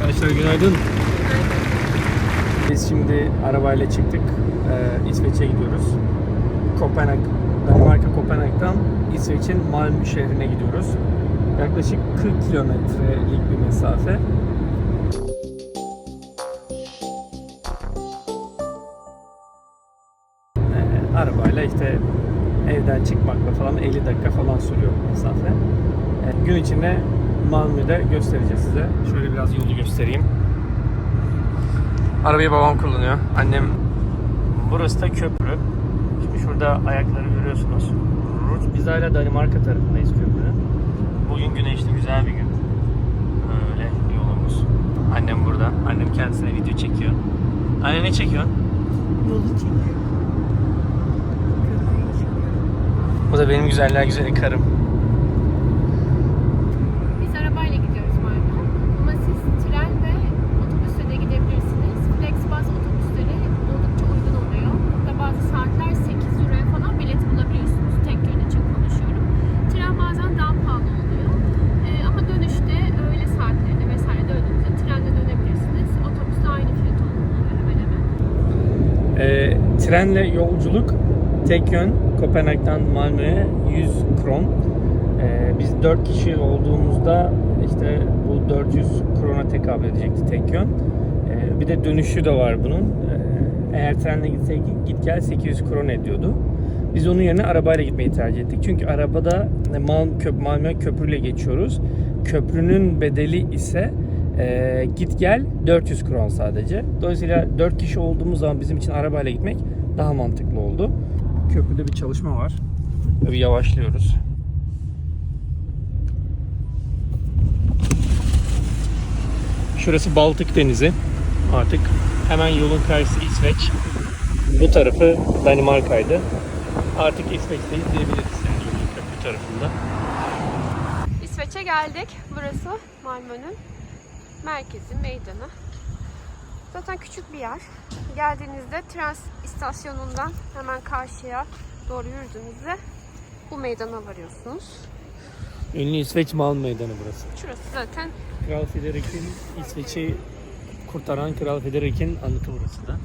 Arkadaşlar günaydın. Biz şimdi arabayla çıktık. Ee, İsveç'e gidiyoruz. Kopenhag, Danimarka Kopenhag'dan İsveç'in Malmö şehrine gidiyoruz. Yaklaşık 40 kilometrelik bir mesafe. Ee, arabayla işte evden çıkmakla falan 50 dakika falan sürüyor mesafe. Ee, gün içinde Malmö'de göstereceğiz size. Şöyle biraz yolu göstereyim. Arabayı babam kullanıyor. Annem burası da köprü. Şimdi şurada ayakları görüyorsunuz. Biz hala Danimarka tarafındayız köprünün. Bugün güneşli güzel bir gün. Öyle yolumuz. Annem burada. Annem kendisine video çekiyor. Anne ne çekiyorsun? Yolu çekiyor. Bu da benim güzeller güzeli karım. Biz arabayla gidiyoruz Malmö. Ama siz tren ve otobüsle de gidebilirsiniz. Flexbus otobüsleri oldukça uygun oluyor. Burada bazı saatler 8 euroya falan bilet bulabiliyorsunuz. Tek yön için konuşuyorum. Tren bazen daha pahalı oluyor. Ee, ama dönüşte öğle saatlerinde vesaire döndüğünüzde trenle dönebilirsiniz. Otobüste aynı fiyat oluyor hemen hemen. Ee, trenle yolculuk tek yön Kopenhag'dan Malmö'ye 100 kron. Ee, biz 4 kişi olduğumuzda işte bu 400 krona tekabül edecekti tek yön. Ee, bir de dönüşü de var bunun. Ee, eğer trenle gitsek git gel 800 kron ediyordu. Biz onun yerine arabayla gitmeyi tercih ettik. Çünkü arabada Mal, köp, Malmö köprüyle geçiyoruz. Köprünün bedeli ise e, git gel 400 kron sadece. Dolayısıyla 4 kişi olduğumuz zaman bizim için arabayla gitmek daha mantıklı oldu. Köprüde bir çalışma var. Bir yavaşlıyoruz. Şurası Baltık Denizi. Artık hemen yolun karşısı İsveç. Bu tarafı Danimarka'ydı. Artık İsveç'teyiz diyebiliriz yani yolun köprü tarafında. İsveç'e geldik. Burası Malmö'nün merkezi, meydanı. Zaten küçük bir yer. Geldiğinizde tren istasyonundan hemen karşıya doğru yürüdüğünüzde bu meydana varıyorsunuz. Ünlü İsveç Mal Meydanı burası. Şurası zaten Kral Frederik'in İsveç'i kurtaran Kral Frederik'in anıtı burası da.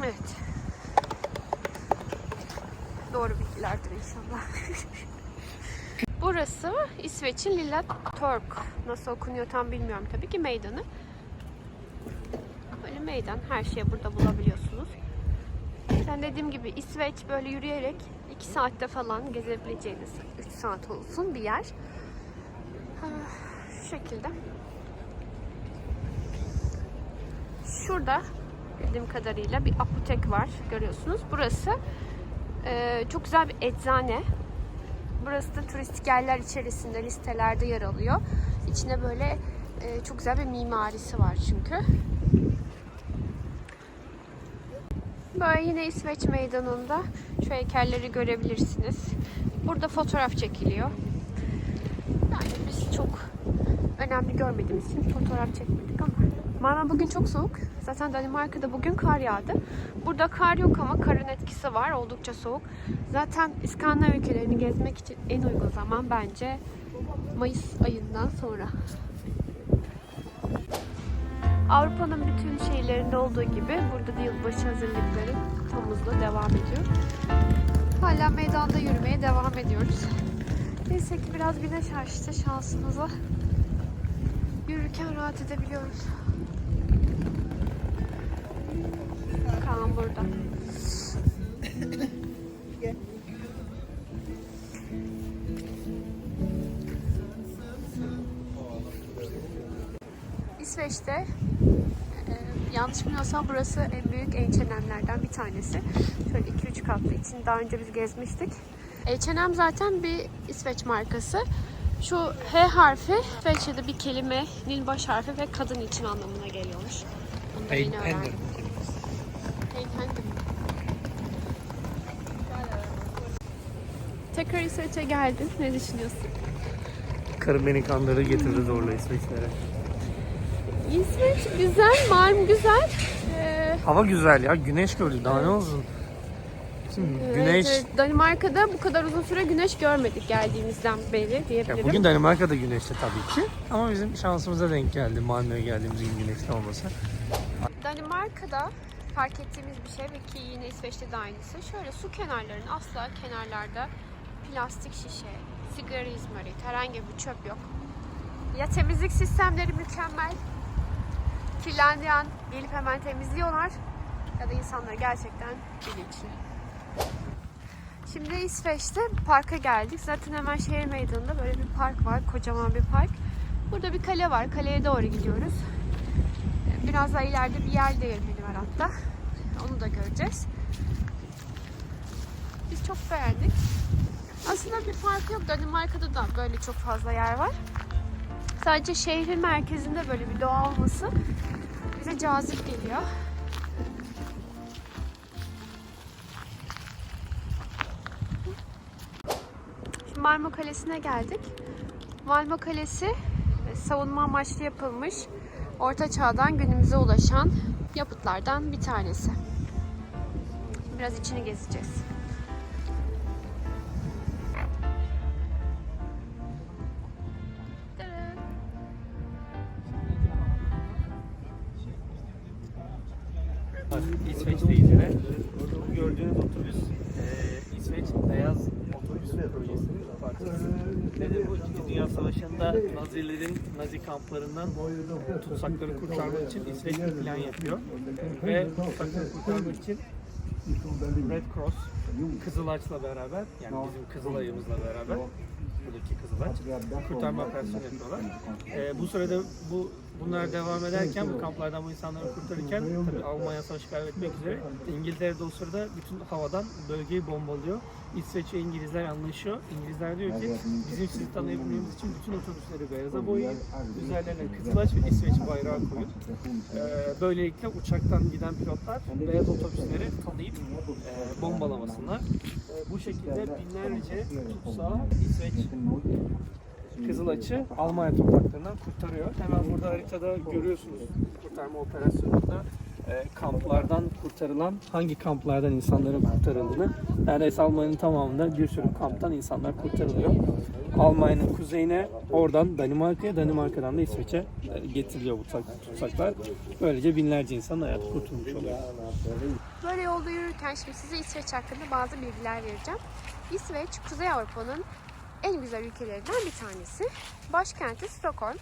evet. Doğru bilgilerdir inşallah. Burası İsveç'in Lilla Tork. Nasıl okunuyor tam bilmiyorum tabii ki meydanı. Böyle meydan. Her şeyi burada bulabiliyorsunuz. Ben dediğim gibi İsveç böyle yürüyerek 2 saatte falan gezebileceğiniz 3 saat olsun bir yer. Ha, Şu şekilde. Şurada bildiğim kadarıyla bir apotek var görüyorsunuz. Burası e, çok güzel bir eczane. Burası da turistik yerler içerisinde listelerde yer alıyor. İçine böyle e, çok güzel bir mimarisi var çünkü. Böyle yine İsveç meydanında şu heykelleri görebilirsiniz. Burada fotoğraf çekiliyor. Yani biz çok önemli görmediğimiz için fotoğraf çekmedik ama. Malmö bugün çok soğuk. Zaten Danimarka'da bugün kar yağdı. Burada kar yok ama karın etkisi var. Oldukça soğuk. Zaten İskandinav ülkelerini gezmek için en uygun zaman bence Mayıs ayından sonra. Avrupa'nın bütün şehirlerinde olduğu gibi burada da yılbaşı hazırlıkları tam hızla devam ediyor. Hala meydanda yürümeye devam ediyoruz. Neyse ki biraz güneş açtı şansımıza. Yürürken rahat edebiliyoruz. Kaan burada. İsveç'te e, yanlış bilmiyorsam burası en büyük H&M'lerden bir tanesi. Şöyle 2-3 katlı için daha önce biz gezmiştik. H&M zaten bir İsveç markası. Şu H harfi İsveççe'de bir kelimenin baş harfi ve kadın için anlamına geliyormuş. Bunu da yeni öğrendim. Tekrar İsveç'e geldin. Ne düşünüyorsun? Karım beni kandırdı getirdi zorla İsveçlere. İsveç güzel, Malm güzel. Ee, Hava güzel ya güneş gördü daha ne olsun. Evet, Güneş. evet. Danimarka'da bu kadar uzun süre güneş görmedik geldiğimizden beri Ya diyebilirim. bugün Danimarka'da güneşli tabii ki. Ama bizim şansımıza denk geldi Malmö'ye geldiğimiz gün güneşli olması. Danimarka'da fark ettiğimiz bir şey ve ki yine İsveç'te de aynısı. Şöyle su kenarlarının asla kenarlarda plastik şişe, sigara izmarit, herhangi bir çöp yok. Ya temizlik sistemleri mükemmel. Kirlendiği gelip hemen temizliyorlar. Ya da insanlar gerçekten bilinçli. Şimdi İsveç'te parka geldik. Zaten hemen şehir meydanında böyle bir park var. Kocaman bir park. Burada bir kale var. Kaleye doğru gidiyoruz. Biraz daha ileride bir yer değirmeni var hatta. Onu da göreceğiz. Biz çok beğendik. Aslında bir fark yok. Danimarka'da da böyle çok fazla yer var. Sadece şehrin merkezinde böyle bir doğa olması bize cazip geliyor. Şimdi Malmö Kalesi'ne geldik. Malmö Kalesi e, savunma amaçlı yapılmış Orta Çağ'dan günümüze ulaşan yapıtlardan bir tanesi. Biraz içini gezeceğiz. İsveç'teyiz yine. Gördüğünüz otobüs e, İsveç Beyaz Otobüs Projesi'nin parçası. Nedir bu? İkinci Dünya Savaşı'nda Nazilerin Nazi kamplarından tutsakları kurtarmak için İsveç bir plan yapıyor. Ve tutsakları kurtarmak için Red Cross, Kızılaç'la beraber, yani bizim Kızılay'ımızla beraber buradaki Kızılaç kurtarma operasyonu yapıyorlar. Ee, bu sırada bu bunlar devam ederken bu kamplardan bu insanları kurtarırken tabii Almanya savaşı kaybetmek üzere İngiltere de o sırada bütün havadan bölgeyi bombalıyor. İsveç ve İngilizler anlaşıyor. İngilizler diyor ki bizim sizi tanıyabilmemiz için bütün otobüsleri beyaza boyayın. Üzerlerine Kızılaç ve İsveç bayrağı koyun. Ee, böylelikle uçaktan giden pilotlar beyaz otobüsleri tanıyıp e, bombalamasınlar. E, bu şekilde binlerce tutsağı İsveç Kızılaç'ı Almanya topraklarından kurtarıyor. Hemen burada haritada görüyorsunuz kurtarma operasyonunda e, kamplardan kurtarılan, hangi kamplardan insanların kurtarıldığını. Neredeyse Almanya'nın tamamında bir sürü kamptan insanlar kurtarılıyor. Almanya'nın kuzeyine, oradan Danimarka'ya, Danimarka'dan da İsveç'e e, getiriliyor bu tutsak- tutsaklar. Böylece binlerce insan hayatı kurtulmuş oluyor. Böyle yolda yürürken şimdi size İsveç hakkında bazı bilgiler vereceğim. İsveç, Kuzey Avrupa'nın en güzel ülkelerinden bir tanesi. Başkenti Stockholm.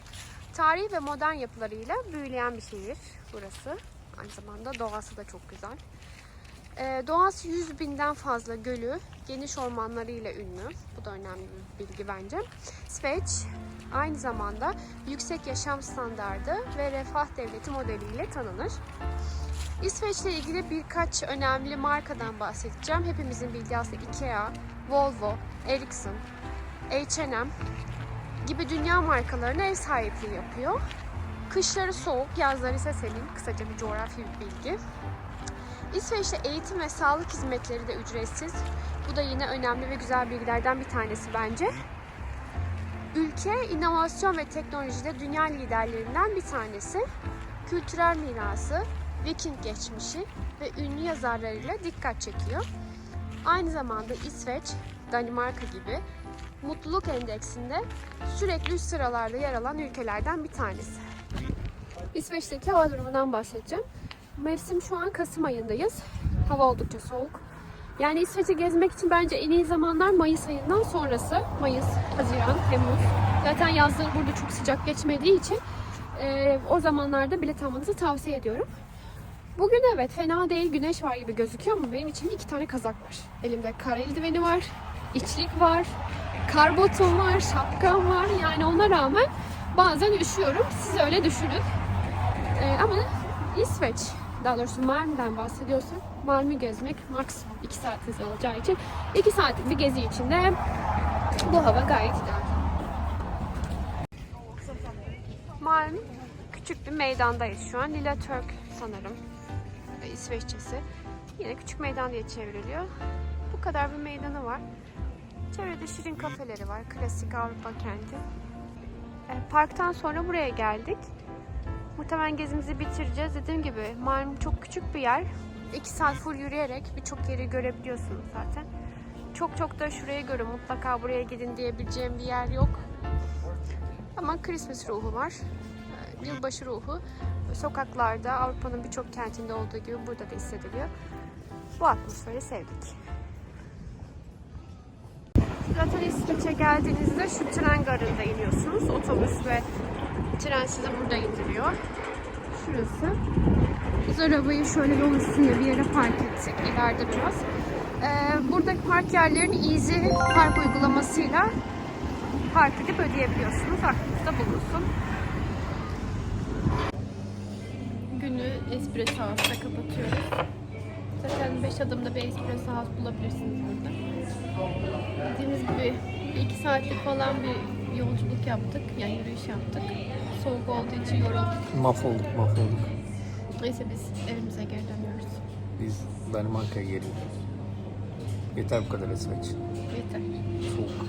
Tarihi ve modern yapılarıyla büyüleyen bir şehir burası. Aynı zamanda doğası da çok güzel. Ee, doğası 100 binden fazla gölü, geniş ormanlarıyla ünlü. Bu da önemli bir bilgi bence. İsveç aynı zamanda yüksek yaşam standardı ve refah devleti modeliyle tanınır. İsveç'le ilgili birkaç önemli markadan bahsedeceğim. Hepimizin bildiği aslında Ikea, Volvo, Ericsson, H&M gibi dünya markalarına ev sahipliği yapıyor. Kışları soğuk, yazları ise serin. Kısaca bir coğrafi bir bilgi. İsveç'te eğitim ve sağlık hizmetleri de ücretsiz. Bu da yine önemli ve güzel bilgilerden bir tanesi bence. Ülke inovasyon ve teknolojide dünya liderlerinden bir tanesi. Kültürel mirası, Viking geçmişi ve ünlü yazarlarıyla dikkat çekiyor. Aynı zamanda İsveç, Danimarka gibi mutluluk endeksinde sürekli üst sıralarda yer alan ülkelerden bir tanesi. İsveç'teki hava durumundan bahsedeceğim. Mevsim şu an Kasım ayındayız. Hava oldukça soğuk. Yani İsveç'i gezmek için bence en iyi zamanlar Mayıs ayından sonrası. Mayıs, Haziran, Temmuz. Zaten yazları burada çok sıcak geçmediği için e, o zamanlarda bilet almanızı tavsiye ediyorum. Bugün evet fena değil güneş var gibi gözüküyor ama benim için iki tane kazak var. Elimde kar eldiveni var, içlik var, kar botum var, şapkam var. Yani ona rağmen bazen üşüyorum. Siz öyle düşünün. Ee, ama İsveç, daha doğrusu Malmö'den bahsediyorsak Malmö gezmek maksimum 2 saatinizi alacağı için 2 saatlik bir gezi içinde bu hava gayet ideal. Malmö küçük bir meydandayız şu an. Lilla Turk sanırım. İsveççesi. Yine küçük meydan diye çevriliyor. Bu kadar bir meydanı var. Çevrede şirin kafeleri var. Klasik Avrupa kenti. E, Parktan sonra buraya geldik. Muhtemelen gezimizi bitireceğiz. Dediğim gibi Malmö çok küçük bir yer. 2 saat full yürüyerek birçok yeri görebiliyorsunuz zaten. Çok çok da şuraya göre mutlaka buraya gidin diyebileceğim bir yer yok. Ama Christmas ruhu var. Ee, Yılbaşı ruhu. Sokaklarda Avrupa'nın birçok kentinde olduğu gibi burada da hissediliyor. Bu atmosferi sevdik. Zaten İsviçre geldiğinizde şu tren garında iniyorsunuz. Otobüs ve tren sizi burada indiriyor. Şurası. Biz arabayı şöyle yol üstünde bir yere park ettik. ileride biraz. Ee, buradaki park yerlerini Easy Park uygulamasıyla park edip ödeyebiliyorsunuz. Aklınızda bulunsun. Günü Espresso House'da kapatıyoruz. Zaten 5 adımda bir Espresso House bulabilirsiniz burada. Dediğimiz gibi 2 saatlik falan bir yolculuk yaptık. Yani yürüyüş yaptık. Soğuk olduğu için yorulduk. Mahvolduk mahvolduk. Neyse biz evimize geri dönüyoruz. Biz Danimarka'ya geliyoruz. Yeter bu kadar İsveç. Yeter. Soğuk.